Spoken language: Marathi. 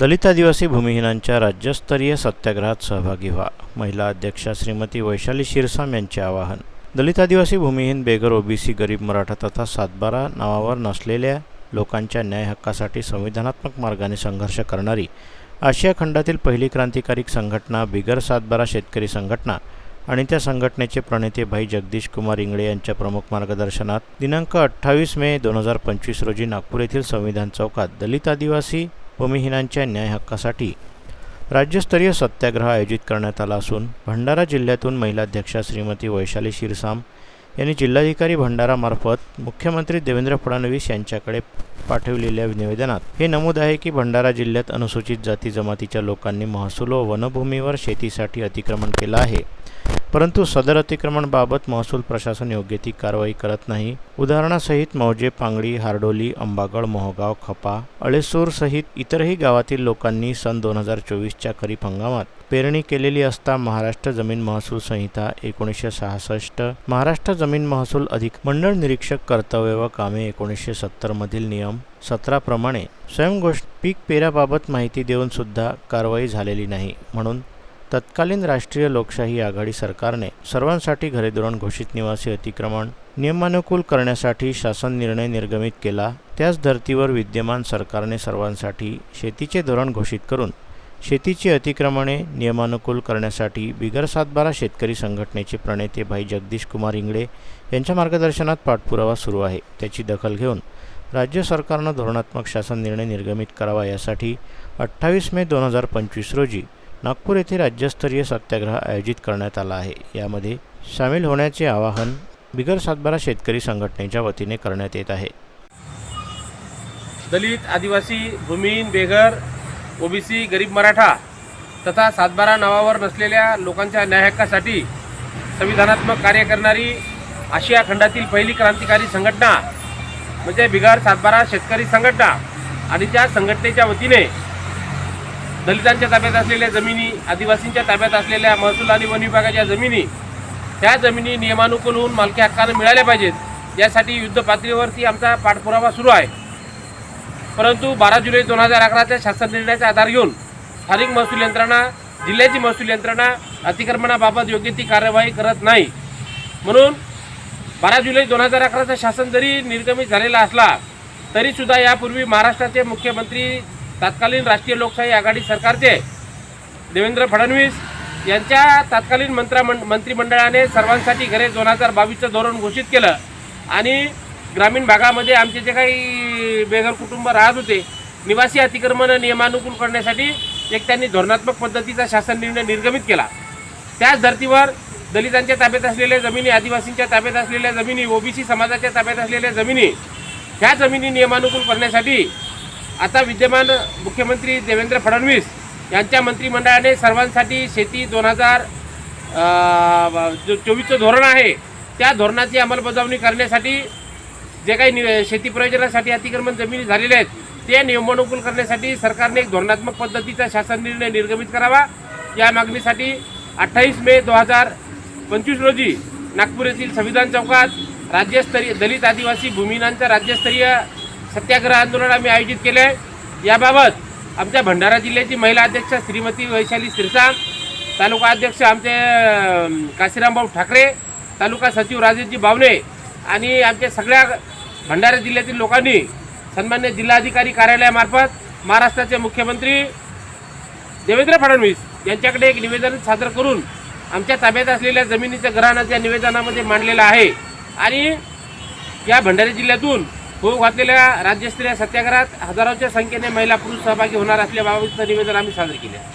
दलित आदिवासी भूमिहीनांच्या राज्यस्तरीय सत्याग्रहात सहभागी व्हा. महिला अध्यक्षा श्रीमती वैशाली शिरसाम यांचे आवाहन. दलित आदिवासी भूमिहीन बेगर ओबीसी गरीब मराठा तथा सातबारा नावावर नसलेल्या लोकांच्या न्याय हक्कासाठी संविधानात्मक मार्गाने संघर्ष करणारी आशिया खंडातील पहिली क्रांतिकारी संघटना बिगर सातबारा शेतकरी संघटना आणि त्या संघटनेचे प्रणेते भाई जगदीश कुमार इंगळे यांच्या प्रमुख मार्गदर्शनात दिनांक अठ्ठावीस मे दोन हजार पंचवीस रोजी नागपूर येथील संविधान चौकात दलित आदिवासी भूमिहीनांच्या न्याय हक्कासाठी राज्यस्तरीय सत्याग्रह आयोजित करण्यात आला असून भंडारा जिल्ह्यातून महिलाध्यक्षा श्रीमती वैशाली शिरसाम यांनी जिल्हाधिकारी भंडारामार्फत मुख्यमंत्री देवेंद्र फडणवीस यांच्याकडे पाठविलेल्या निवेदनात हे नमूद आहे की भंडारा जिल्ह्यात अनुसूचित जाती जमातीच्या लोकांनी महसूल व वनभूमीवर शेतीसाठी अतिक्रमण केलं आहे. परंतु सदर अतिक्रमणबाबत महसूल प्रशासन योग्य ती कारवाई करत नाही. उदाहरणासहित मौजे पांगडी हार्डोली अंबागड मोहगाव खपा अळेसूर सहित इतरही गावातील लोकांनी सन दोन हजार चोवीसच्या खरीप हंगामात पेरणी केलेली असता महाराष्ट्र जमीन महसूल संहिता एकोणीसशे सहासष्ट महाराष्ट्र जमीन महसूल अधिक मंडळ निरीक्षक कर्तव्य व कामे एकोणीसशे सत्तरमधील नियम सतराप्रमाणे स्वयंघोष पीक पेऱ्याबाबत माहिती देऊन सुद्धा कारवाई झालेली नाही. म्हणून तत्कालीन राष्ट्रीय लोकशाही आघाडी सरकारने सर्वांसाठी घरे धोरण घोषित निवासी अतिक्रमण नियमानुकूल करण्यासाठी शासन निर्णय निर्गमित केला. त्याच धर्तीवर विद्यमान सरकारने सर्वांसाठी शेतीचे धोरण घोषित करून शेतीची अतिक्रमणे नियमानुकूल करण्यासाठी बिगर सातबारा शेतकरी संघटनेचे प्रणेते भाई जगदीश कुमार इंगळे यांच्या मार्गदर्शनात पाठपुरावा सुरू आहे. त्याची दखल घेऊन राज्य सरकारनं धोरणात्मक शासन निर्णय निर्गमित करावा यासाठी अठ्ठावीस मे दोन हजार पंचवीस रोजी नागपूर येथे राज्यस्तरीय सत्याग्रह आयोजित करण्यात आला आहे. यामध्ये सामील होण्याचे आवाहन बिगर सातबारा शेतकरी संघटनेच्या वतीने करण्यात येत आहे. दलित आदिवासी भूमिहीन बेघर ओबीसी गरीब मराठा तथा सातबारा नावावर नसलेल्या लोकांच्या न्यायहक्कासाठी संविधानात्मक कार्य करणारी आशिया खंडातील पहिली क्रांतिकारी संघटना म्हणजे बिगार सातबारा शेतकरी संघटना आणि त्या संघटनेच्या वतीने दलितांच्या ताब्यात असलेल्या जमिनी आदिवासींच्या ताब्यात असलेल्या महसूल आणि वन विभागाच्या जमिनी त्या जमिनी नियमानुकूल होऊन मालकी हक्कानं मिळाल्या पाहिजेत. यासाठी युद्ध पातळीवरती आमचा पाठपुरावा सुरू आहे. परंतु बारा जुलै दोन हजार अकराच्या शासन निर्णयाचा आधार घेऊन स्थानिक महसूल यंत्रणा जिल्ह्याची महसूल यंत्रणा अतिक्रमणाबाबत योग्य ती कार्यवाही करत नाही. म्हणून बारा जुलै दोन हजार अकराचं शासन जरी निर्गमित झालेला असला तरीसुद्धा यापूर्वी महाराष्ट्राचे मुख्यमंत्री तत्कालीन राष्ट्रीय लोकशाही आघाडी सरकारचे देवेंद्र फडणवीस यांच्या तत्कालीन मंत्रामंड मंत्रिमंडळाने सर्वांसाठी घरे दोन हजार बावीसचं धोरण घोषित केलं. आणि ग्रामीण भागामध्ये आमचे जे काही बेघर कुटुंब राहत होते निवासी अतिक्रमण नियमानुकूल करण्यासाठी एक त्यांनी धोरणात्मक पद्धतीचा शासन निर्णय निर्गमित केला. त्याच धर्तीवर दलितांच्या ताब्यात असलेल्या जमिनी आदिवासींच्या ताब्यात असलेल्या जमिनी ओबीसी समाजाच्या ताब्यात असलेल्या जमिनी ह्या जमिनी नियमानुकूल करण्यासाठी आता विद्यमान मुख्यमंत्री देवेंद्र फडणवीस यांच्या मंत्रिमंडळाने सर्वांसाठी शेती दोन हजार जो चोवीसचं धोरण आहे त्या धोरणाची अंमलबजावणी करण्यासाठी जे काही नि शेती प्रयोजनासाठी अतिक्रमण जमिनी झालेले आहेत ते नियमानुकूल करण्यासाठी सरकारने एक धोरणात्मक पद्धतीचा शासन निर्णय निर्गमित करावा. या मागणीसाठी अठ्ठावीस मे दोन हजार पंचवीस रोजी नागपूर येथील संविधान चौकात राज्यस्तरीय दलित आदिवासी भूमिनांचा राज्यस्तरीय सत्याग्रह आंदोलन आम्ही आयोजित केले. आहे याबाबत आमच्या भंडारा जिल्ह्याची महिला अध्यक्ष श्रीमती वैशाली सिरसा तालुका अध्यक्ष आमचे काशीरामभाऊ ठाकरे तालुका सचिव राजेशजी बावणे आणि आमच्या सगळ्या भंडारा जिल्ह्यातील लोकांनी सन्मान्य जिल्हाधिकारी कार्यालयामार्फत महाराष्ट्राचे मुख्यमंत्री देवेंद्र फडणवीस यांच्याकडे एक निवेदन सादर करून आमच्या ताब्यात असलेल्या जमिनीचं ग्रहणाचं या निवेदनामध्ये मांडलेलं आहे. आणि या भंडारी जिल्ह्यातून होऊ घातलेल्या राज्यस्तरीय सत्याग्रहात हजारोच्या संख्येने महिला पुरुष सहभागी होणार असल्याबाबतचं निवेदन आम्ही सादर केले.